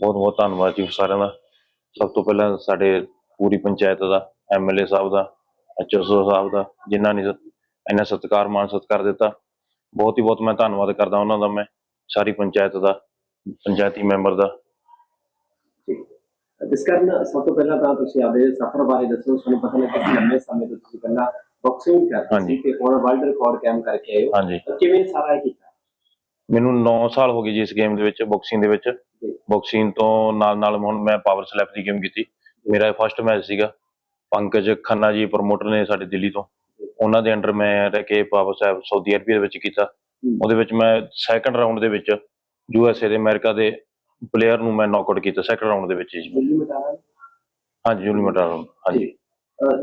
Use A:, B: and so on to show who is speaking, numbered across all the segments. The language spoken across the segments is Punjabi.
A: ਬਹੁਤ ਬਹੁਤ ਧੰਨਵਾਦ ਜੀ ਸਾਰਿਆਂ ਦਾ। ਸਭ ਤੋਂ ਪਹਿਲਾਂ ਸਾਡੇ ਪੂਰੀ ਪੰਚਾਇਤ ਦਾ ਐਮਐਲਏ ਸਾਹਿਬ ਦਾ ਐਚਓਸਓ ਸਾਹਿਬ ਦਾ ਜਿਨ੍ਹਾਂ ਨੇ ਇੰਨਾ ਸਤਿਕਾਰ ਮਾਨ ਸਤਿਕਾਰ ਦਿੱਤਾ। ਬਹੁਤ ਹੀ ਬਹੁਤ ਮੈਂ ਧੰਨਵਾਦ ਕਰਦਾ ਉਹਨਾਂ ਦਾ ਮੈਂ ਸਾਰੀ ਪੰਚਾਇਤ ਦਾ ਪੰਚਾਇਤੀ ਮੈਂਬਰ ਦਾ।
B: ਜਿਸ ਕਾਰਨ ਸਭ ਤੋਂ ਪਹਿਲਾਂ ਤਾਂ ਤੁਸੀਂ ਆਪਦੇ ਸਫ਼ਰ ਬਾਰੇ ਦੱਸੋ। ਸਾਨੂੰ ਪਤਾ ਲੱਗਾ ਕਿ ਲੰਮੇ ਸਮੇਂ ਤੋਂ ਤੁਸੀਂ ਪਹਿਲਾਂ ਬਾਕਸਿੰਗ ਕਰਦੇ। ਸੀ ਤੇ ਹੁਣ ਵਰਲਡ ਰਿਕਾਰਡ ਕੈਮ ਕਰਕੇ ਆਏ ਹੋ।
A: ਹਾਂਜੀ।
B: ਤਾਂ ਕਿਵੇਂ ਸਾਰਾ ਇਹ ਕੀਤਾ?
A: ਮੈਨੂੰ 9 ਸਾਲ ਹੋ ਗਏ ਜੀ ਇਸ ਗੇਮ ਦੇ ਵਿੱਚ ਬਾਕਸਿੰਗ ਦੇ ਵਿੱਚ। ਬਾਕਸਿੰਗ ਤੋਂ ਨਾਲ ਨਾਲ ਹੁਣ ਮੈਂ ਪਾਵਰ ਸਲੈਪ ਦੀ ਗੇਮ ਕੀਤੀ। ਮੇਰਾ ਫਰਸਟ ਮੈਚ ਸੀਗਾ। ਪੰਕਜ ਖੰਨਾ ਜੀ ਪ੍ਰਮੋਟਰ ਨੇ ਸਾਡੇ ਦਿੱਲੀ ਤੋਂ। ਉਹਨਾਂ ਦੇ ਅੰਡਰ ਮੈਂ ਰਹਿ ਕੇ ਪਾਵਰ ਸਲੈਪ ਸਾਊਦੀ ਅਰਬੀਆ ਦੇ ਵਿੱਚ ਕੀਤਾ। ਉਹਦੇ ਵਿੱਚ ਮੈਂ ਸੈਕੰਡ ਰਾਉਂਡ ਦੇ ਵਿੱਚ ਯੂ ਐਸ ਏ ਦੇ ਅਮਰੀਕਾ ਦੇ ਪਲੇਅਰ ਨੂੰ ਮੈਂ ਨੌਕਆਊਟ ਕੀਤਾ ਸੈਕੰਡ ਰਾਉਂਡ ਦੇ ਵਿੱਚ ਜੀ। ਹਾਂਜੀ ਜੂਲੀ ਮਟਾ ਹਾਂਜੀ।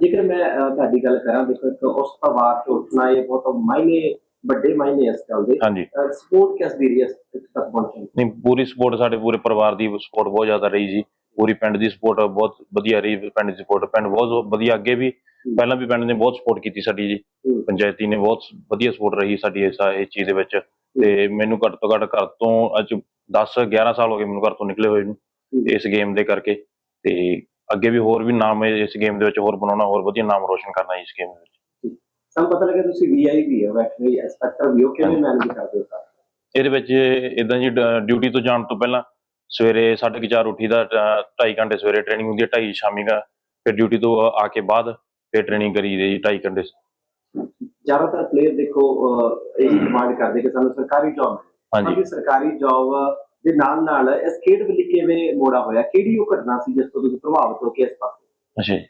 B: ਜੇਕਰ ਮੈਂ ਤੁਹਾਡੀ ਗੱਲ ਕਰਾਂ ਦੇਖੋ ਇੱਕ ਉਸ ਤੋਂ ਉੱਠਣਾ ਇਹ ਬਹੁਤ ਮਾਇਨੇ ਵੱਡੇ ਮਾਇਨੇ ਇਸ ਗੱਲ ਦੇ।
A: ਹਾਂਜੀ।
B: ਸਪੋਰਟ ਕਿਸ ਦੀ ਰਹੀ ਹੈ ਇਸ ਤੱਕ ਪਹੁੰਚਣ?
A: ਨਹੀਂ ਪੂਰੀ ਸਪੋਰਟ ਸਾਡੇ ਪੂਰੇ ਪਰਿਵਾਰ ਦੀ ਸਪੋਰਟ ਬਹੁਤ ਜ਼ਿਆਦਾ ਰਹੀ ਜੀ। ਪੂਰੀ ਪਿੰਡ ਦੀ ਸਪੋਰਟ ਬਹੁਤ ਵਧੀਆ ਰਹੀ ਪਿੰਡ ਦੀ ਸਪੋਰਟ ਪਿੰਡ ਬਹੁਤ ਵਧੀਆ ਅੱਗੇ ਵੀ ਪਹਿਲਾਂ ਵੀ ਪਿੰਡ ਨੇ ਬਹੁਤ ਸਪੋਰਟ ਕੀਤੀ ਸਾਡੀ ਜੀ। ਪੰਚਾਇਤੀ ਨੇ ਬਹੁਤ ਵਧੀਆ ਸਪੋਰਟ ਰਹੀ ਸਾਡੀ ਇਸ ਇਸ ਚੀਜ਼ ਦੇ ਵਿੱਚ। ਤੇ ਮੈਨੂੰ ਘੱਟ ਤੋਂ ਘੱਟ ਘਰ ਤੋਂ ਅੱਜ 10 11 ਸਾਲ ਹੋ ਗਏ ਮੈਨੂੰ ਘਰ ਤੋਂ ਨਿਕਲੇ ਹੋਏ ਨੂੰ ਇਸ ਗੇਮ ਦੇ ਕਰਕੇ। ਤੇ ਅੱਗੇ ਵੀ ਹੋਰ ਵੀ ਨਾਮ ਇਹ ਇਸ ਗੇਮ ਦੇ ਵਿੱਚ ਹੋਰ ਬਣਾਉਣਾ ਹੋਰ ਵਧੀਆ ਨਾਮ ਰੋਸ਼ਨ ਕਰਨਾ ਇਸ ਗੇਮ ਦੇ ਵਿੱਚ।
B: ਸਾਨੂੰ ਪਤਾ ਲੱਗਾ ਤੁਸੀਂ ਵੀਆਈਪੀ ਹੋ ਵੈਟਰਨਰੀ ਇੰਸਪੈਕਟਰ ਵੀ ਹੋ ਕਿਵੇਂ ਮੈਨੇਜ ਕਰਦੇ ਹੋ ਸਾਰਾ?
A: ਇਹਦੇ ਵਿੱਚ ਇਦਾਂ ਜੀ ਡਿਊਟੀ ਤੋਂ ਜਾਣ ਤੋਂ ਪਹਿਲਾਂ ਸਵੇਰੇ 4:30 ਉੱਠੀਦਾ 2.5 ਘੰਟੇ ਸਵੇਰੇ ਟ੍ਰੇਨਿੰਗ ਹੁੰਦੀ ਹੈ 2.5 ਸ਼ਾਮੀ ਦਾ ਫਿਰ ਡਿਊਟੀ ਤੋਂ ਆ ਕੇ ਬਾਅਦ ਫਿਰ ਟ੍ਰੇਨਿੰਗ ਕਰੀ ਦੀ 2.5 ਘੰਟੇ।
B: ਜ਼ਿਆਦਾਤਰ ਪਲੇਅਰ ਦੇਖੋ ਇਹੀ ਡਿਮਾਂਡ ਕਰਦੇ ਕਿ ਸਾਨੂੰ ਸਰਕਾਰੀ ਜੌਬ
A: ਹਾਂਜੀ।
B: ਹਾਂਜੀ ਸਰਕਾਰੀ ਜੌਬ ਦੇ ਨਾਲ ਨਾਲ ਇਸ ਖੇਡ ਵਿੱਚ ਕਿਵੇਂ ਮੋੜਾ ਹੋਇਆ ਕਿਹੜੀ ਉਹ ਘਟਨਾ ਸੀ ਜਿਸ ਤੋਂ ਤੁਸੀਂ ਪ੍ਰਭਾਵਿਤ ਹੋ ਕੇ ਇਸ ਪਾਸੇ?
A: ਅੱਛਾ ਜੀ।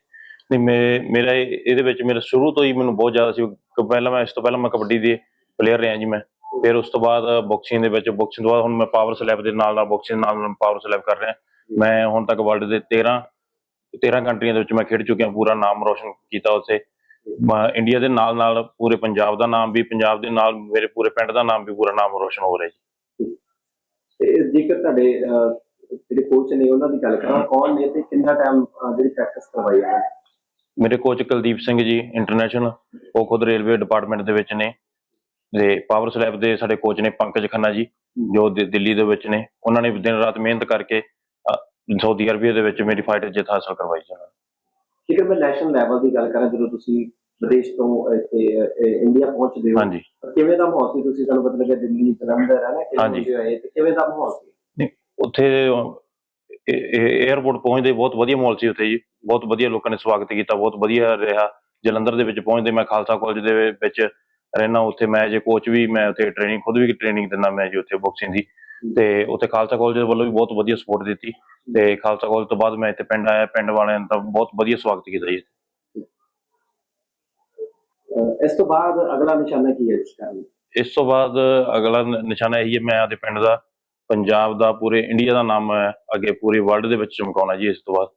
A: ਨਹੀਂ ਮੈਂ ਮੇਰਾ ਇਹ- ਇਹਦੇ ਵਿੱਚ ਮੇਰਾ ਸ਼ੁਰੂ ਤੋਂ ਹੀ ਮੈਨੂੰ ਬਹੁਤ ਜ਼ਿਆਦਾ ਸੀ ਕਿ ਪਹਿਲਾਂ ਮੈਂ ਇਸ ਤੋਂ ਪਹਿਲਾਂ ਮੈਂ ਕਬੱਡੀ ਦੇ ਪਲੇਅਰ ਰਿਹਾ ਜੀ ਮੈਂ। ਫਿਰ ਉਸ ਤੋਂ ਬਾਅਦ ਬਾਕਸਿੰਗ ਦੇ ਵਿੱਚ ਬਾਕਸਿੰਗ ਤੋਂ ਬਾਅਦ ਹੁਣ ਮੈਂ ਪਾਵਰ ਸਲੈਬ ਦੇ ਨਾਲ ਨਾਲ ਬਾਕਸਿੰਗ ਨਾਲ ਨਾਲ ਪਾਵਰ ਸਲੈਬ ਕਰ ਰਿਹਾ। ਮੈਂ ਹੁਣ ਤੱਕ ਵਰਲਡ ਦੇ 13 13 ਕੰਟਰੀਆਂ ਦੇ ਵਿੱਚ ਮੈਂ ਖੇਡ ਚੁੱਕਿਆ ਪੂਰਾ ਨਾਮ ਰੋਸ਼ਨ ਕੀਤਾ ਉੱਥੇ। ਮੈਂ ਇੰਡੀਆ ਦੇ ਨਾਲ ਨਾਲ ਪੂਰੇ ਪੰਜਾਬ ਦਾ ਨਾਮ ਵੀ ਪੰਜਾਬ ਦੇ ਨਾਲ ਮੇਰੇ ਪੂਰੇ ਪਿੰਡ ਦਾ ਨਾਮ ਵੀ ਪੂਰਾ ਨਾਮ ਰੋਸ਼ਨ ਹੋ ਰਿਹਾ ਜੀ।
B: ਤੇ ਜੇਕਰ ਤੁਹਾਡੇ ਅਹ, ਜਿਹੜੇ ਕੋਚ ਨੇ ਉਹਨਾਂ ਦੀ ਗੱਲ ਕਰਾਂ ਕੌਣ ਨੇ ਤੇ ਕਿੰਨਾ ਟਾਈਮ ਜਿਹੜੀ ਪ੍ਰੈਕਟਿਸ ਕਰਵਾਈ ਹੈ?
A: ਮੇਰੇ ਕੋਚ ਕੁਲਦੀਪ ਸਿੰਘ ਜੀ ਇੰਟਰਨੈਸ਼ਨਲ ਉਹ ਖੁਦ ਰੇਲਵੇ ਡਿਪਾਰਟਮੈਂਟ ਦੇ ਵਿੱਚ ਨੇ ਤੇ ਪਾਵਰ ਸਲੈਬ ਦੇ ਸਾਡੇ ਕੋਚ ਨੇ ਪੰਕਜ ਖੰਨਾ ਜੀ ਜੋ ਦਿੱਲੀ ਦੇ ਵਿੱਚ ਨੇ ਉਹਨਾਂ ਨੇ ਦਿਨ ਰਾਤ ਮਿਹਨਤ ਕਰਕੇ ਸਾਊਦੀ ਅਰਬੀਆ ਦੇ ਵਿੱਚ ਮੇਰੀ ਫਾਈਟ ਜਿੱਤ ਹਾਸਲ ਕਰਵਾਈ ਜੀ ਉਹਨਾਂ ਨੇ।
B: ਜੇਕਰ ਮੈਂ ਨੈਸ਼ਨਲ ਲੈਵਲ ਦੀ ਗੱਲ ਕਰਾਂ ਜਦੋਂ ਤੁਸੀਂ ਵਿਦੇਸ਼ ਤੋਂ ਇੱਥੇ ਇੰਡੀਆ ਪਹੁੰਚਦੇ ਹੋ
A: ਹਾਂਜੀ।
B: ਕਿਵੇਂ ਦਾ ਮਾਹੌਲ ਸੀ? ਤੁਸੀਂ ਸਾਨੂੰ ਪਤਾ ਲੱਗਿਆ ਦਿੱਲੀ ਜਲੰਧਰ ਹੈ ਨਾ ਕਿਵੇਂ ਹੋਏ ਤੇ ਕਿਵੇਂ ਦਾ ਮਾਹੌਲ ਸੀ?
A: ਨਹੀਂ, ਉੱਥੇ 에어ਪੋਰਟ ਪਹੁੰਚਦੇ ਬਹੁਤ ਵਧੀਆ ਮਾਹੌਲ ਸੀ ਉੱਥੇ ਜੀ। ਬਹੁਤ ਵਧੀਆ ਲੋਕਾਂ ਨੇ ਸਵਾਗਤ ਕੀਤਾ ਬਹੁਤ ਵਧੀਆ ਰਿਹਾ। ਜਲੰਧਰ ਦੇ ਵਿੱਚ ਪਹੁੰਚਦੇ ਮੈਂ ਖਾਲਸਾ ਕਾਲਜ ਦੇ ਵਿੱਚ ਰਹਿਣਾ ਉੱਥੇ ਮੈਂ ਜੇ ਕੋਚ ਵੀ ਮੈਂ ਉੱਥੇ ਟ੍ਰੇਨਿੰਗ ਖੁਦ ਵੀ ਟ੍ਰੇਨਿੰਗ ਦਿੰਦਾ ਮੈਂ ਜੀ ਉੱਥੇ ਬਾਕਸਿੰਗ ਦੀ। ਤੇ ਉੱਥੇ ਖਾਲਸਾ ਕਾਲਜ ਵੱਲੋਂ ਵੀ ਬਹੁਤ ਵਧੀਆ ਸਪੋਰਟ ਦਿੱਤੀ ਤੇ ਖਾਲਸਾ ਕਾਲਜ ਤੋਂ ਬਾਅਦ ਮੈਂ ਇੱਥੇ ਪਿੰਡ ਆਇਆ ਪਿੰਡ ਵਾਲਿਆਂ ਨੇ ਤਾਂ ਬਹੁਤ ਵਧੀਆ ਸਵਾਗਤ ਕੀਤਾ ਜੀ।
B: ਇਸ ਤੋਂ ਬਾਅਦ ਅਗਲਾ ਨਿਸ਼ਾਨਾ ਕੀ ਹੈ ਇਸ ਕਾਰਨ
A: ਇਸ ਤੋਂ ਬਾਅਦ ਅਗਲਾ ਨਿਸ਼ਾਨਾ ਇਹੀ ਹੈ ਮੈਂ ਆਪਦੇ ਪਿੰਡ ਦਾ ਪੰਜਾਬ ਦਾ ਪੂਰੇ ਇੰਡੀਆ ਦਾ ਨਾਮ ਅੱਗੇ ਪੂਰੀ ਵਰਲਡ ਦੇ ਵਿੱਚ ਚਮਕਾਉਣਾ ਜੀ ਇਸ ਤੋਂ ਬਾਅਦ।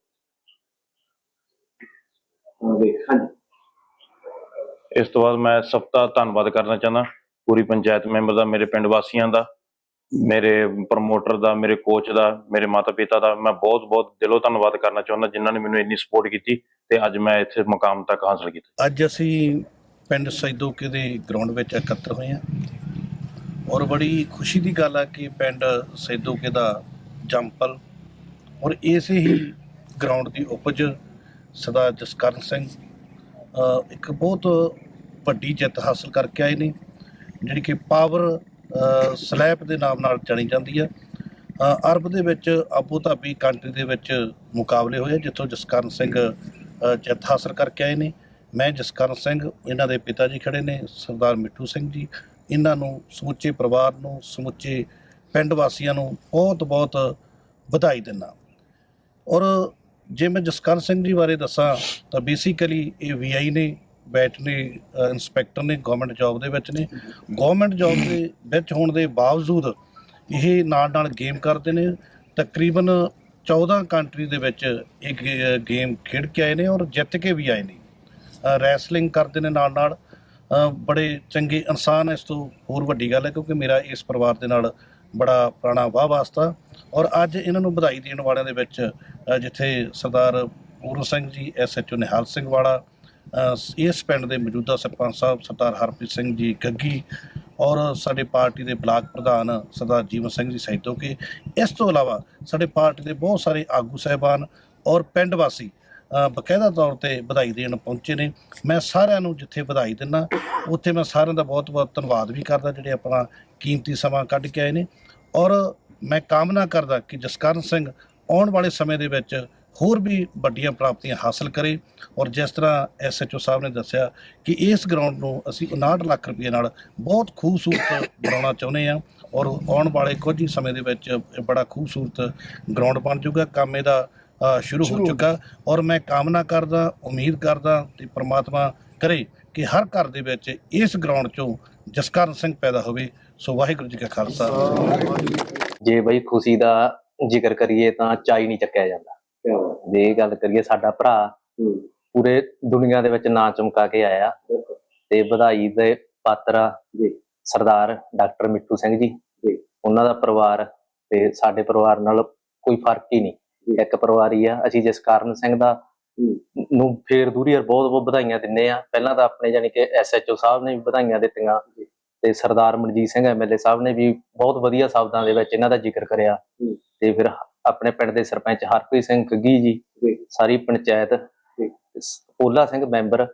B: ਵੇਖ ਹਾਂਜੀ
A: ਇਸ ਤੋਂ ਬਾਅਦ ਮੈਂ ਸਭ ਦਾ ਧੰਨਵਾਦ ਕਰਨਾ ਚਾਹੁੰਦਾ। ਪੂਰੀ ਪੰਚਾਇਤ ਮੈਂਬਰ ਦਾ ਮੇਰੇ ਪਿੰਡ ਵਾਸੀਆਂ ਦਾ ਮੇਰੇ ਪ੍ਰਮੋਟਰ ਦਾ ਮੇਰੇ ਕੋਚ ਦਾ ਮੇਰੇ ਮਾਤਾ ਪਿਤਾ ਦਾ ਮੈਂ ਬਹੁਤ ਬਹੁਤ ਦਿਲੋਂ ਧੰਨਵਾਦ ਕਰਨਾ ਚਾਹੁੰਦਾ ਜਿਨ੍ਹਾਂ ਨੇ ਮੈਨੂੰ ਇੰਨੀ ਸਪੋਰਟ ਕੀਤੀ ਤੇ ਅੱਜ ਮੈਂ ਇੱਥੇ ਮੁਕਾਮ ਤੱਕ ਹਾਸਲ ਕੀਤਾ।
C: ਅੱਜ ਅਸੀਂ ਪਿੰਡ ਸੈਦੋਕੇ ਦੇ ਗਰਾਊਂਡ ਵਿੱਚ ਇਕੱਤਰ ਹੋਏ ਹਾਂ। ਔਰ ਬੜੀ ਖੁਸ਼ੀ ਦੀ ਗੱਲ ਹੈ ਕਿ ਪਿੰਡ ਸੈਦੋਕੇ ਦਾ ਜੰਪਲ ਔਰ ਇਸੇ ਹੀ ਗਰਾਊਂਡ ਦੀ ਉਪਜ ਸਰਦਾਰ ਜਸਕਰਨ ਸਿੰਘ ਇੱਕ ਬਹੁਤ ਵੱਡੀ ਜਿੱਤ ਹਾਸਲ ਕਰਕੇ ਆਏ ਨੇ, ਜਿਹੜੀ ਕਿ ਪਾਵਰ ਸਲੈਪ ਦੇ ਨਾਮ ਨਾਲ ਜਾਣੀ ਜਾਂਦੀ ਹੈ। ਅਰਬ ਦੇ ਵਿੱਚ ਆਬੂ ਧਾਬੀ ਕੰਟਰੀ ਦੇ ਵਿੱਚ ਮੁਕਾਬਲੇ ਹੋਏ, ਜਿੱਥੋਂ ਜਸਕਰਨ ਸਿੰਘ ਜਿੱਤ ਹਾਸਲ ਕਰਕੇ ਆਏ ਨੇ। ਮੈਂ ਜਸਕਰਨ ਸਿੰਘ, ਇਹਨਾਂ ਦੇ ਪਿਤਾ ਜੀ ਖੜੇ ਨੇ, ਸਰਦਾਰ ਮਿੱਠੂ ਸਿੰਘ ਜੀ। ਇਹਨਾਂ ਨੂੰ ਸਮੁੱਚੇ ਪਰਿਵਾਰ ਨੂੰ, ਸਮੁੱਚੇ ਪਿੰਡ ਵਾਸੀਆਂ ਨੂੰ ਬਹੁਤ ਬਹੁਤ ਵਧਾਈ ਦਿੰਦਾ। ਔਰ ਜੇ ਮੈਂ ਜਸਕਰਨ ਸਿੰਘ ਜੀ ਬਾਰੇ ਦੱਸਾਂ, ਤਾਂ ਬੇਸਿਕਲੀ ਇਹ ਵੀਆਈ ਨੇ ਵੈਟਰਨਰੀ ਇਨਸਪੈਕਟਰ ਨੇ ਗਵਰਨਮੈਂਟ ਜੌਬ ਦੇ ਵਿੱਚ ਨੇ। ਗਵਰਨਮੈਂਟ ਜੌਬ ਦੇ ਵਿੱਚ ਹੋਣ ਦੇ ਬਾਵਜੂਦ ਇਹ ਨਾਲ ਨਾਲ ਗੇਮ ਕਰਦੇ ਨੇ। ਤਕਰੀਬਨ 14 ਕੰਟਰੀ ਦੇ ਵਿੱਚ ਇਹ ਗੇ- ਗੇਮ ਖੇਡ ਕੇ ਆਏ ਨੇ ਔਰ ਜਿੱਤ ਕੇ ਵੀ ਆਏ ਨੇ। ਰੈਸਲਿੰਗ ਕਰਦੇ ਨੇ ਨਾਲ ਨਾਲ। ਬੜੇ ਚੰਗੇ ਇਨਸਾਨ ਇਸ ਤੋਂ ਹੋਰ ਵੱਡੀ ਗੱਲ ਹੈ ਕਿਉਂਕਿ ਮੇਰਾ ਇਸ ਪਰਿਵਾਰ ਦੇ ਨਾਲ ਬੜਾ ਪੁਰਾਣਾ ਵਾਹ ਵਾਸਤਾ ਔਰ ਅੱਜ ਇਹਨਾਂ ਨੂੰ ਵਧਾਈ ਦੇਣ ਵਾਲਿਆਂ ਦੇ ਵਿੱਚ ਜਿੱਥੇ ਸਰਦਾਰ ਪੂਰਨ ਸਿੰਘ ਜੀ ਐਸਐਚਓ ਨਿਹਾਲ ਸਿੰਘ ਵਾਲਾ ਇਸ ਪਿੰਡ ਦੇ ਮੌਜੂਦਾ ਸਰਪੰਚ ਸਾਹਿਬ ਸਰਦਾਰ ਹਰਪ੍ਰੀਤ ਸਿੰਘ ਜੀ ਗੱਗੀ ਔਰ ਸਾਡੇ ਪਾਰਟੀ ਦੇ ਬਲਾਕ ਪ੍ਰਧਾਨ ਸਰਦਾਰ ਜੀਵਨ ਸਿੰਘ ਜੀ ਸੈਦੋਕੇ ਇਸ ਤੋਂ ਇਲਾਵਾ ਸਾਡੇ ਪਾਰਟੀ ਦੇ ਬਹੁਤ ਸਾਰੇ ਆਗੂ ਸਹਿਬਾਨ ਔਰ ਪਿੰਡ ਵਾਸੀ ਅ, ਬਕਾਇਦਾ ਤੌਰ ਤੇ ਵਧਾਈ ਦੇਣ ਪਹੁੰਚੇ ਨੇ। ਮੈਂ ਸਾਰਿਆਂ ਨੂੰ ਜਿੱਥੇ ਵਧਾਈ ਦਿੰਦਾ ਉੱਥੇ ਮੈਂ ਸਾਰਿਆਂ ਦਾ ਬਹੁਤ-ਬਹੁਤ ਧੰਨਵਾਦ ਵੀ ਕਰਦਾ ਜਿਹੜੇ ਆਪਣਾ ਕੀਮਤੀ ਸਮਾਂ ਕੱਢ ਕੇ ਆਏ ਨੇ। ਔਰ ਮੈਂ ਕਾਮਨਾ ਕਰਦਾ ਕਿ ਜਸਕਰਨ ਸਿੰਘ ਆਉਣ ਵਾਲੇ ਸਮੇਂ ਦੇ ਵਿੱਚ ਹੋਰ ਵੀ ਵੱਡੀਆਂ ਪ੍ਰਾਪਤੀਆਂ ਹਾਸਲ ਕਰੇ ਔਰ ਜਿਸ ਤਰ੍ਹਾਂ ਐਸਐਚਓ ਸਾਹਿਬ ਨੇ ਦੱਸਿਆ ਕਿ ਇਸ ਗਰਾਊਂਡ ਨੂੰ ਅਸੀਂ 59 ਲੱਖ ਰੁਪਏ ਨਾਲ ਬਹੁਤ ਖੂਬਸੂਰਤ ਬਣਾਉਣਾ ਚਾਹੁੰਦੇ ਹਾਂ ਔਰ ਆਉਣ ਵਾਲੇ ਕੁਝ ਹੀ ਸਮੇਂ ਦੇ ਵਿੱਚ ਇਹ ਬੜਾ ਖੂਬਸੂਰਤ ਗਰਾਊਂਡ ਬਣ ਜਾਊਗਾ ਕੰਮ ਇਹਦਾ ਸ਼ੁਰੂ ਹੋ ਚੁੱਕਾ ਔਰ ਮੈਂ ਕਾਮਨਾ ਕਰਦਾ ਉਮੀਦ ਕਰਦਾ ਤੇ ਪ੍ਰਮਾਤਮਾ ਕਰੇ ਕਿ ਹਰ ਘਰ ਦੇ ਵਿੱਚ ਇਸ ਗਰਾਊਂਡ 'ਚੋਂ ਜਸਕਰਨ ਸਿੰਘ ਪੈਦਾ ਹੋਵੇ। ਸੋ ਵਾਹਿਗੁਰੂ ਜੀ ਕਾ ਖਾਲਸਾ।
D: ਜੇ ਬਈ ਖੁਸ਼ੀ ਦਾ ਜ਼ਿਕਰ ਕਰੀਏ ਤਾਂ ਚਾਈ ਨਹੀਂ ਚੱਕਿਆ ਜਾਂਦਾ। ਜੇ ਇਹ ਗੱਲ ਕਰੀਏ ਸਾਡਾ ਭਰਾ ਪੂਰੇ ਦੁਨੀਆ ਦੇ ਵਿੱਚ ਨਾਂ ਚਮਕਾ ਕੇ ਆਇਆ। ਤੇ ਵਧਾਈ ਦੇ ਪਾਤਰ
B: ਜੀ।
D: ਸਰਦਾਰ ਡਾਕਟਰ ਮਿੱਠੂ ਸਿੰਘ ਜੀ। ਉਹਨਾਂ ਦਾ ਪਰਿਵਾਰ ਤੇ ਸਾਡੇ ਪਰਿਵਾਰ ਨਾਲ ਕੋਈ ਫ਼ਰਕ ਹੀ ਨਹੀਂ। ਇੱਕ ਪਰਿਵਾਰ ਹੀ ਆ। ਅਸੀਂ ਜਿਸ ਕਾਰਨ ਸਿੰਘ ਦਾ ਨੂੰ ਫੇਰ ਦੂਰੀ ਬਹੁਤ ਬਹੁਤ ਵਧਾਈਆਂ ਦਿੰਨੇ ਆ। ਪਹਿਲਾਂ ਤਾਂ ਆਪਣੇ ਜਾਨੀ ਕਿ ਐਸਐਚਓ ਸਾਹਿਬ ਨੇ ਵੀ ਵਧਾਈਆਂ ਦਿੱਤੀਆਂ। ਤੇ ਸਰਦਾਰ ਮਨਜੀਤ ਸਿੰਘ ਐਮਐਲਏ ਸਾਹਿਬ ਨੇ ਵੀ ਬਹੁਤ ਵਧੀਆ ਸ਼ਬਦਾਂ ਦੇ ਵਿੱਚ ਇਹਨਾਂ ਦਾ ਜ਼ਿਕਰ ਕਰਿਆ। ਤੇ ਫਿਰ ਆਪਣੇ ਪਿੰਡ ਦੇ ਸਰਪੰਚ ਹਰਪ੍ਰੀਤ ਸਿੰਘ ਕੱਗੀ ਜੀ ਸਾਰੀ ਪੰਚਾਇਤ ਪੋਲਾ ਸਿੰਘ ਮੈਂਬਰ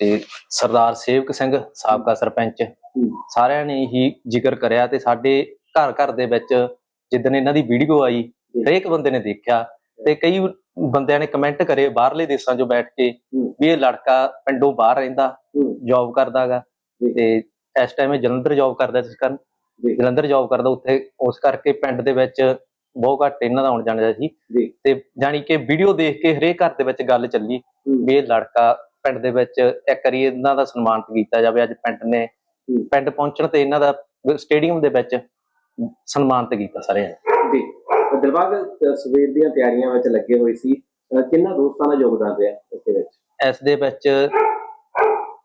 D: ਤੇ ਸਰਦਾਰ ਸੇਵਕ ਸਿੰਘ ਸਾਬਕਾ ਸਰਪੰਚ ਸਾਰਿਆਂ ਨੇ ਹੀ ਜ਼ਿਕਰ ਕਰਿਆ ਤੇ ਸਾਡੇ ਘਰ ਘਰ ਦੇ ਵਿੱਚ ਜਿੱਦਣ ਇਹਨਾਂ ਦੀ ਵੀਡੀਓ ਆਈ ਹਰੇਕ ਬੰਦੇ ਨੇ ਦੇਖਿਆ ਤੇ ਕਈ ਬੰਦਿਆਂ ਨੇ ਕਮੈਂਟ ਕਰੇ ਬਾਹਰਲੇ ਦੇਸ਼ਾਂ 'ਚੋਂ ਬੈਠ ਕੇ ਵੀ ਇਹ ਲੜਕਾ ਪਿੰਡੋਂ ਬਾਹਰ ਰਹਿੰਦਾ ਜੌਬ ਕਰਦਾਗਾ। ਤੇ ਇਸ ਟਾਈਮ ਇਹ ਜਲੰਧਰ ਜੌਬ ਕਰਦਾ ਜਿਸ ਕਾਰਨ। ਜਲੰਧਰ ਜੌਬ ਕਰਦਾ ਉੱਥੇ ਉਸ ਕਰਕੇ ਪਿੰਡ ਦੇ ਵਿੱਚ ਬਹੁਤ ਘੱਟ ਇਹਨਾਂ ਦਾ ਆਉਣ ਜਾਣਾ ਸੀ। ਤੇ ਜਾਣੀ ਕਿ ਵੀਡੀਓ ਦੇਖ ਕੇ ਹਰੇਕ ਘਰ ਦੇ ਵਿੱਚ ਗੱਲ ਚੱਲੀ ਵੀ ਇਹ ਲੜਕਾ ਪਿੰਡ ਦੇ ਵਿੱਚ ਇੱਕ ਵਾਰੀ ਇਹਨਾਂ ਦਾ ਸਨਮਾਨਿਤ ਕੀਤਾ ਜਾਵੇ ਅੱਜ ਪਿੰਡ ਨੇ। ਪਿੰਡ ਪਹੁੰਚਣ ਤੇ ਇਹਨਾਂ ਦਾ ਸਟੇਡੀਅਮ ਦੇ ਵਿੱਚ ਸਨਮਾਨਿਤ ਕੀਤਾ ਸਾਰਿਆਂ ਨੇ।
B: ਜੀ। ਦਿਲਬਾਗ ਸਵੇਰ ਦੀਆਂ ਤਿਆਰੀਆਂ ਵਿੱਚ ਲੱਗੇ ਹੋਏ ਸੀ। ਕਿੰਨਾ ਦੋਸਤਾਂ ਦਾ ਯੋਗਦਾਨ ਰਿਹਾ ਇਸ ਦੇ ਵਿੱਚ?
D: ਇਸ ਦੇ ਵਿੱਚ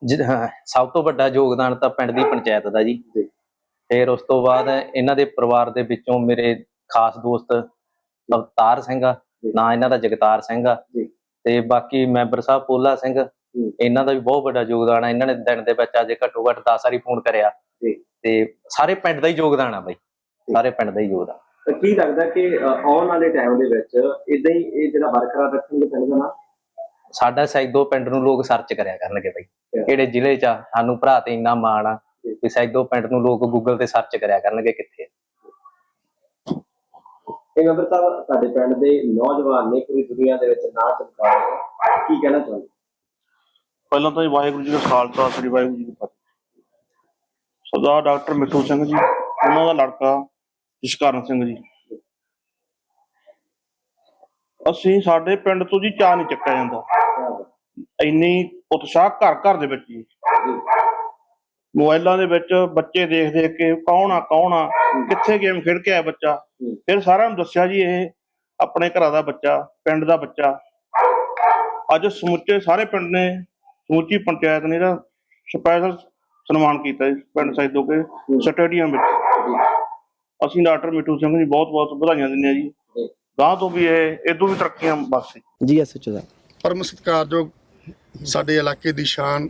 D: ਜਿ- ਹਾਂ, ਸਭ ਤੋਂ ਵੱਡਾ ਯੋਗਦਾਨ ਤਾਂ ਪਿੰਡ ਦੀ ਪੰਚਾਇਤ ਦਾ ਜੀ।
B: ਜੀ।
D: ਫਿਰ ਉਸ ਤੋਂ ਬਾਅਦ ਇਹਨਾਂ ਦੇ ਪਰਿਵਾਰ ਦੇ ਵਿੱਚੋਂ ਮੇਰੇ ਖਾਸ ਦੋਸਤ ਅਵਤਾਰ ਸਿੰਘ ਆ
B: ਜੀ।
D: ਨਾਂ ਇਹਨਾਂ ਦਾ ਜਗਤਾਰ ਸਿੰਘ ਆ।
B: ਜੀ।
D: ਤੇ ਬਾਕੀ ਮੈਂਬਰ ਸਾਹਿਬ ਪੋਲਾ ਸਿੰਘ ਇਹਨਾਂ ਦਾ ਵੀ ਬਹੁਤ ਵੱਡਾ ਯੋਗਦਾਨ ਆ। ਇਹਨਾਂ ਨੇ ਦਿਨ ਦੇ ਵਿੱਚ ਅੱਜ ਘੱਟੋ ਘੱਟ 10 ਵਾਰੀ ਫੋਨ ਕਰਿਆ।
B: ਜੀ।
D: ਤੇ ਸਾਰੇ ਪਿੰਡ ਦਾ ਹੀ ਯੋਗਦਾਨ ਆ ਬਾਈ। ਸਾਰੇ ਪਿੰਡ ਦਾ ਹੀ ਯੋਗਦਾਨ।
B: ਤਾਂ ਕੀ ਲੱਗਦਾ ਕਿ ਅ, ਆਉਣ ਵਾਲੇ ਟਾਈਮ ਦੇ ਵਿੱਚ ਇਦਾਂ ਹੀ ਇਹ ਜਿਹੜਾ ਬਰਕਰਾਰ ਰੱਖਣਗੇ ਪਿੰਡ ਦਾ ਨਾਮ
D: ਸਾਡਾ ਸੈਦੋ ਪਿੰਡ ਨੂੰ ਲੋਕ ਸਰਚ ਕਰਿਆ ਕਰਨਗੇ ਬਾਈ. ਕਿਹੜੇ ਜ਼ਿਲ੍ਹੇ 'ਚ ਆ ਸਾਨੂੰ ਭਰਾ ਤੇ ਇੰਨਾ ਮਾਣ ਆ ਵੀ ਸੈਦੋ ਪਿੰਡ ਨੂੰ ਲੋਕ ਗੂਗਲ ਤੇ ਸਰਚ ਕਰਿਆ ਕਰਨਗੇ ਕਿੱਥੇ।
B: ਇਹ ਸਾਹਿਬ ਸਾਡੇ ਪਿੰਡ ਦੇ ਨੌਜਵਾਨ ਨੇ ਪੂਰੀ ਦੁਨੀਆ ਦੇ ਵਿੱਚ ਨਾਂ ਚਮਕਾ ਰਹੇ। ਕੀ ਕਹਿਣਾ ਚਾਹੁੰਦੇ
E: ਪਹਿਲਾਂ ਤਾਂ ਜੀ ਵਾਹਿਗੁਰੂ ਜੀ ਦਾ ਖਾਲਸਾ ਸ੍ਰੀ ਵਾਹਿਗੁਰੂ ਜੀ ਕੀ ਫਤਿਹ ਸਰਦਾਰ ਡਾਕਟਰ ਮਿੱਠੂ ਸਿੰਘ ਜੀ ਉਹਨਾਂ ਦਾ ਲੜਕਾ ਜਸਕਰਨ ਸਿੰਘ ਜੀ ਅਸੀਂ ਸਾਡੇ ਪਿੰਡ ਤੋਂ ਜੀ ਚਾਹ ਨਹੀਂ ਚੱਕਿਆ ਜਾਂਦਾ। ਇੰਨੀ ਉਤਸ਼ਾਹ ਘਰ ਘਰ ਦੇ ਵਿੱਚ ਜੀ। ਮੋਬਾਈਲਾਂ ਦੇ ਵਿੱਚ ਬੱਚੇ ਦੇਖ ਦੇਖ ਕੇ ਕੌਣ ਆ ਕੌਣ ਆ ਕਿੱਥੇ ਗੇਮ ਖੇਡ ਕੇ ਆਇਆ ਬੱਚਾ। ਫਿਰ ਸਾਰਿਆਂ ਨੂੰ ਦੱਸਿਆ ਜੀ ਇਹ ਆਪਣੇ ਘਰਾਂ ਦਾ ਬੱਚਾ ਪਿੰਡ ਦਾ ਬੱਚਾ। ਅੱਜ ਸਮੁੱਚੇ ਸਾਰੇ ਪਿੰਡ ਨੇ ਸਮੁੱਚੀ ਪੰਚਾਇਤ ਨੇ ਇਹਦਾ ਸਪੈਸ਼ਲ ਸਨਮਾਨ ਕੀਤਾ ਜੀ ਪਿੰਡ ਸੈਦੋ ਕੇ ਸਟੇਡੀਅਮ ਵਿੱਚ।
B: ਜੀ।
E: ਅਸੀਂ ਡਾਕਟਰ ਮਿੱਠੂ ਸਿੰਘ ਜੀ ਬਹੁਤ ਬਹੁਤ ਵਧਾਈਆਂ ਦਿੰਦੇ ਜੀ।
B: ਜੀ।
E: ਗਾਂ ਤੋਂ ਵੀ ਇਹ ਇਦੋਂ ਵੀ ਤਰੱਕੀਆਂ ਬਸ
F: ਜੀ ਐਸਐਚਓ ਸਾਹਿਬ।
G: ਪਰਮ ਸਤਿਕਾਰਯੋਗ ਸਾਡੇ ਇਲਾਕੇ ਦੀ ਸ਼ਾਨ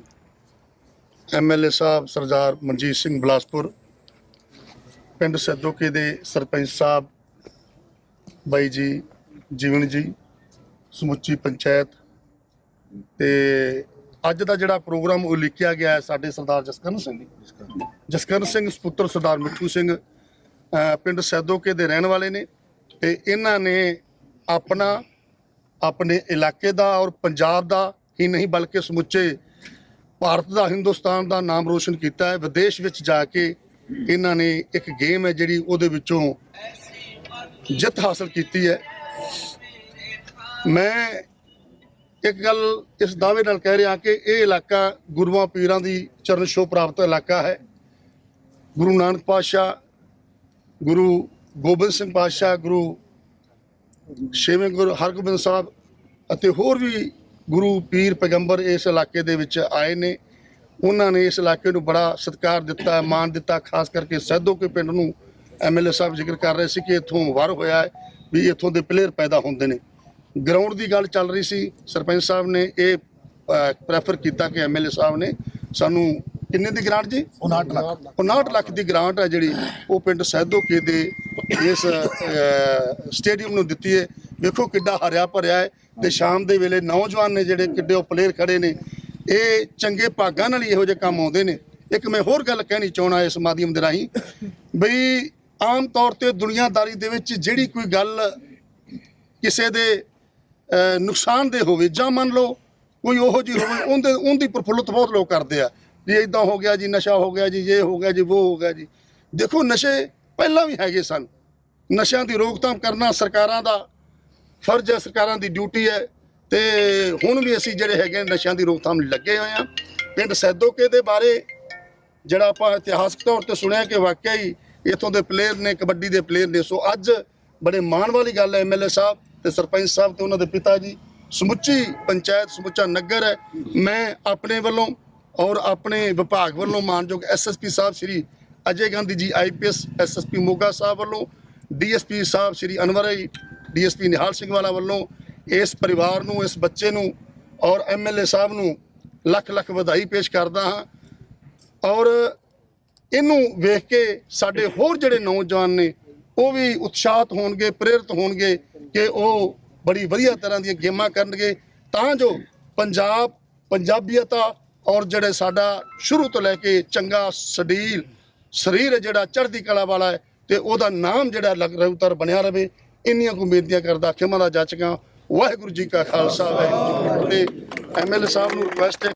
G: ਐਮਐਲਏ ਸਾਹਿਬ ਸਰਦਾਰ ਮਨਜੀਤ ਸਿੰਘ ਬਲਾਸਪੁਰ, ਪਿੰਡ ਸੈਦੋਕੇ ਦੇ ਸਰਪੰਚ ਸਾਹਿਬ ਬਾਈ ਜੀ, ਜੀਵਨ ਜੀ, ਸਮੁੱਚੀ ਪੰਚਾਇਤ ਤੇ ਅੱਜ ਦਾ ਜਿਹੜਾ ਪ੍ਰੋਗਰਾਮ ਉਲੀਕਿਆ ਗਿਆ ਹੈ ਸਾਡੇ ਸਰਦਾਰ ਜਸਕਰਨ ਸਿੰਘ ਜੀ। ਜਸਕਰਨ ਸਿੰਘ ਸੁਪੁੱਤਰ ਸਰਦਾਰ ਮਿੱਠੂ ਸਿੰਘ ਪਿੰਡ ਸੈਦੋਕੇ ਦੇ ਰਹਿਣ ਵਾਲੇ ਨੇ ਤੇ ਇਹਨਾਂ ਨੇ ਆਪਣਾ ਆਪਣੇ ਇਲਾਕੇ ਦਾ ਔਰ ਪੰਜਾਬ ਦਾ ਹੀ ਨਹੀਂ ਬਲਕਿ ਸਮੁੱਚੇ ਭਾਰਤ ਦਾ, ਹਿੰਦੁਸਤਾਨ ਦਾ ਨਾਮ ਰੋਸ਼ਨ ਕੀਤਾ ਹੈ। ਵਿਦੇਸ਼ ਵਿੱਚ ਜਾ ਕੇ ਇਹਨਾਂ ਨੇ ਇੱਕ ਗੇਮ ਹੈ ਜਿਹੜੀ ਉਹਦੇ ਵਿੱਚੋਂ ਜਿੱਤ ਹਾਸਲ ਕੀਤੀ ਹੈ। ਮੈਂ ਇੱਕ ਗੱਲ ਇਸ ਦਾਅਵੇ ਨਾਲ ਕਹਿ ਰਿਹਾ ਕਿ ਇਹ ਇਲਾਕਾ ਗੁਰੂਆਂ ਪੀਰਾਂ ਦੀ ਚਰਨ ਛੋਹ ਪ੍ਰਾਪਤ ਇਲਾਕਾ ਹੈ। ਗੁਰੂ ਨਾਨਕ ਪਾਤਸ਼ਾਹ, ਗੁਰੂ ਗੋਬਿੰਦ ਸਿੰਘ ਪਾਤਸ਼ਾਹ, ਗੁਰੂ ਛੇਵੇਂ ਗੁਰੂ ਹਰਗੋਬਿੰਦ ਸਾਹਿਬ ਅਤੇ ਹੋਰ ਵੀ ਗੁਰੂ ਪੀਰ ਪੈਗੰਬਰ ਇਸ ਇਲਾਕੇ ਦੇ ਵਿੱਚ ਆਏ ਨੇ। ਉਹਨਾਂ ਨੇ ਇਸ ਇਲਾਕੇ ਨੂੰ ਬੜਾ ਸਤਿਕਾਰ ਦਿੱਤਾ, ਮਾਣ ਦਿੱਤਾ, ਖਾਸ ਕਰਕੇ ਸੈਦੋ ਕੇ ਪਿੰਡ ਨੂੰ ਐਮਐਲਏ ਸਾਹਿਬ ਜ਼ਿਕਰ ਕਰ ਰਹੇ ਸੀ ਕਿ ਇੱਥੋਂ ਵਾਰ ਹੋਇਆ ਵੀ ਇੱਥੋਂ ਦੇ ਪਲੇਅਰ ਪੈਦਾ ਹੁੰਦੇ ਨੇ। ਗਰਾਊਂਡ ਦੀ ਗੱਲ ਚੱਲ ਰਹੀ ਸੀ। ਸਰਪੰਚ ਸਾਹਿਬ ਨੇ ਇਹ ਪ੍ਰੈਫਰ ਕੀਤਾ ਕਿ ਐਮਐਲਏ ਸਾਹਿਬ ਨੇ ਸਾਨੂੰ ਕਿੰਨੇ ਦੀ ਗ੍ਰਾਂਟ ਜੀ?
C: 59 ਲੱਖ।
G: 59 ਲੱਖ ਦੀ ਗ੍ਰਾਂਟ ਹੈ ਜਿਹੜੀ ਉਹ ਪਿੰਡ ਸੈਦੋਕੇ ਦੇ ਇਸ ਸਟੇਡੀਅਮ ਨੂੰ ਦਿੱਤੀ ਹੈ। ਵੇਖੋ ਕਿੱਡਾ ਹਰਿਆ ਭਰਿਆ ਹੈ ਤੇ ਸ਼ਾਮ ਦੇ ਵੇਲੇ ਨੌਜਵਾਨ ਨੇ ਜਿਹੜੇ ਕਿੱਡੇ ਉਹ ਪਲੇਅਰ ਖੜੇ ਨੇ। ਇਹ ਚੰਗੇ ਭਾਗਾਂ ਨਾਲ ਹੀ ਇਹੋ ਜਿਹੇ ਕੰਮ ਆਉਂਦੇ ਨੇ। ਇੱਕ ਮੈਂ ਹੋਰ ਗੱਲ ਕਹਿਣੀ ਚਾਹਣਾ ਇਸ ਮਾਧਿਅਮ ਦੇ ਰਾਹੀਂ ਬਈ ਆਮ ਤੌਰ ਤੇ ਦੁਨੀਆਦਾਰੀ ਦੇ ਵਿੱਚ ਜਿਹੜੀ ਕੋਈ ਗੱਲ ਕਿਸੇ ਦੇ ਅਹ, ਨੁਕਸਾਨਦੇਹ ਹੋਵੇ ਜਾਂ ਮੰਨ ਲਓ ਕੋਈ ਉਹੋ ਜਿਹੀ ਹੋਵੇ ਉਹਦੇ ਉਹਦੀ ਪ੍ਰਫੁੱਲਤ ਬਹੁਤ ਲੋਕ ਕਰਦੇ ਆ। ਜੀ ਇਦਾਂ ਹੋ ਗਿਆ ਜੀ, ਨਸ਼ਾ ਹੋ ਗਿਆ ਜੀ, ਇਹ ਹੋ ਗਿਆ ਜੀ, ਉਹ ਹੋ ਗਿਆ ਜੀ। ਦੇਖੋ, ਨਸ਼ੇ ਪਹਿਲਾਂ ਵੀ ਹੈਗੇ ਸਨ। ਨਸ਼ਿਆਂ ਦੀ ਰੋਕਥਾਮ ਕਰਨਾ ਸਰਕਾਰਾਂ ਦਾ ਫਰਜ਼ ਹੈ, ਸਰਕਾਰਾਂ ਦੀ ਡਿਊਟੀ ਹੈ। ਤੇ ਹੁਣ ਵੀ ਅਸੀਂ ਜਿਹੜੇ ਹੈਗੇ ਨਸ਼ਿਆਂ ਦੀ ਰੋਕਥਾਮ ਲੱਗੇ ਹੋਏ ਆ ਪਿੰਡ ਸੈਦੋਕੇ ਦੇ ਬਾਰੇ ਜਿਹੜਾ ਆਪਾਂ ਇਤਿਹਾਸਕ ਤੌਰ ਤੇ ਸੁਣਿਆ ਕਿ ਵਾਕਿਆ ਹੀ ਇਥੋਂ ਦੇ ਪਲੇਅਰ ਨੇ, ਕਬੱਡੀ ਦੇ ਪਲੇਅਰ ਨੇ। ਸੋ ਅੱਜ ਬੜੇ ਮਾਣ ਵਾਲੀ ਗੱਲ ਹੈ ਐਮਐਲਏ ਸਾਹਿਬ ਤੇ ਸਰਪੰਚ ਸਾਹਿਬ ਤੇ ਉਹਨਾਂ ਦੇ ਪਿਤਾ ਜੀ। ਸਮੁੱਚੀ ਪੰਚਾਇਤ ਸਮੁੱਚਾ ਨਗਰ ਹੈ। ਮੈਂ ਆਪਣੇ ਵੱਲੋਂ ਔਰ ਆਪਣੇ ਵਿਭਾਗ ਵੱਲੋਂ ਮਾਨਯੋਗ ਐਸਐਸਪੀ ਸਾਹਿਬ ਸ੍ਰੀ ਅਜੇ ਗਾਂਧੀ ਜੀ ਆਈਪੀਐਸ ਐਸਐਸਪੀ ਮੋਗਾ ਸਾਹਿਬ ਵੱਲੋਂ, ਡੀਐਸਪੀ ਸਾਹਿਬ ਸ੍ਰੀ ਅਨਵਰ ਅਲੀ ਡੀਐਸਪੀ ਨਿਹਾਲ ਸਿੰਘ ਵਾਲਾ ਵੱਲੋਂ ਇਸ ਪਰਿਵਾਰ ਨੂੰ, ਇਸ ਬੱਚੇ ਨੂੰ ਔਰ ਐਮਐਲਏ ਸਾਹਿਬ ਨੂੰ ਲੱਖ ਲੱਖ ਵਧਾਈ ਪੇਸ਼ ਕਰਦਾ ਹਾਂ। ਔਰ ਇਹਨੂੰ ਵੇਖ ਕੇ ਸਾਡੇ ਹੋਰ ਜਿਹੜੇ ਨੌਜਵਾਨ ਨੇ, ਉਹ ਵੀ ਉਤਸ਼ਾਹਤ ਹੋਣਗੇ, ਪ੍ਰੇਰਿਤ ਹੋਣਗੇ ਕਿ ਉਹ ਬੜੀ ਵਧੀਆ ਤਰ੍ਹਾਂ ਦੀਆਂ ਗੇਮਾਂ ਕਰਨਗੇ। ਤਾਂ ਜੋ ਪੰਜਾਬ, ਪੰਜਾਬੀਅਤਾ ਔਰ ਜਿਹੜੇ ਸਾਡਾ ਸ਼ੁਰੂ ਤੋਂ ਲੈ ਕੇ ਚੰਗਾ ਸਡੀਲ ਸਰੀਰ ਜਿਹੜਾ, ਚੜ੍ਹਦੀ ਕਲਾ ਵਾਲਾ ਹੈ, ਤੇ ਉਹਦਾ ਨਾਮ ਜਿਹੜਾ ਲਗਾਤਾਰ ਬਣਿਆ ਰਵੇ। ਇੰਨੀਆਂ ਕੁ ਉਮੀਦਾਂ ਕਰਦਾ, ਖਿਮਾ ਦਾ ਜਾਚਕਾਂ। ਵਾਹਿਗੁਰੂ ਜੀ ਕਾ ਖਾਲਸਾ, ਵਾਹਿਗੁਰੂ ਜੀ ਕੀ ਫਤਿਹ। ਐਮਐਲਏ ਸਾਹਿਬ ਨੂੰ ਰਿਕੁਐਸਟ ਹੈ।